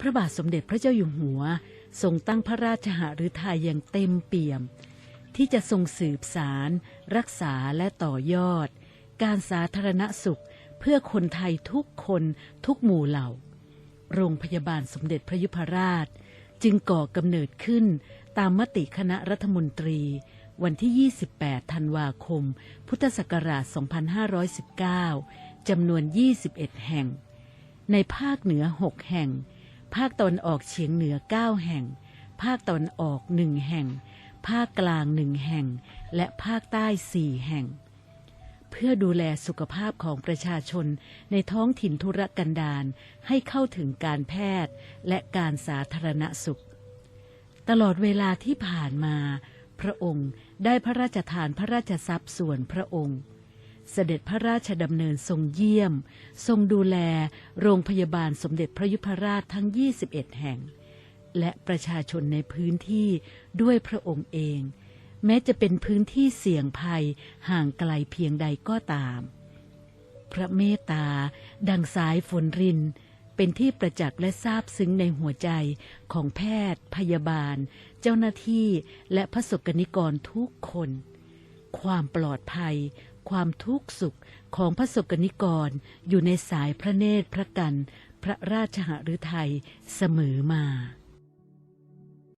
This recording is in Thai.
พระบาทสมเด็จพระเจ้าอยู่หัว ทรงตั้งพระราชหฤทัยอย่างเต็มเปี่ยม ที่จะทรงสืบสาร รักษาและต่อยอด การสาธารณสุขเพื่อคนไทยทุกคนทุกหมู่เหล่า โรงพยาบาลสมเด็จพระยุพราช จึงก่อกำเนิดขึ้นตามมติคณะรัฐมนตรี วันที่ 28 ธันวาคม พุทธศักราช 2519 จำนวน 21 แห่ง ในภาคเหนือ 6 แห่ง ภาคตนออกเฉียงเหนือ 9 แห่ง ภาคตนออก1แห่ง ภาคกลาง1แห่ง และภาคใต้4แห่ง เพื่อดูแลสุขภาพของประชาชนในท้องถิ่นธุรกันดารให้เข้าถึงการแพทย์และการสาธารณสุข ตลอดเวลาที่ผ่านมา พระองค์ได้พระราชทานพระราชทรัพย์ส่วนพระองค์ เสด็จพระราชดำเนินทรงเยี่ยม ทรงดูแลโรงพยาบาลสมเด็จพระยุพราชทั้ง 21 แห่ง และประชาชนในพื้นที่ด้วยพระองค์เอง แม้จะเป็นพื้นที่เสี่ยงภัยห่างไกลเพียงใดก็ตาม พระเมตตา ดังสายฝนริน เป็นที่ประจักษ์และซาบซึ้งในหัวใจของแพทย์ พยาบาล เจ้าหน้าที่และพระสกนิกรทุกคน ความปลอดภัย ความทุกข์สุขของพระสกนิกร อยู่ในสายพระเนตรพระกัน พระราชหฤทัยเสมอมา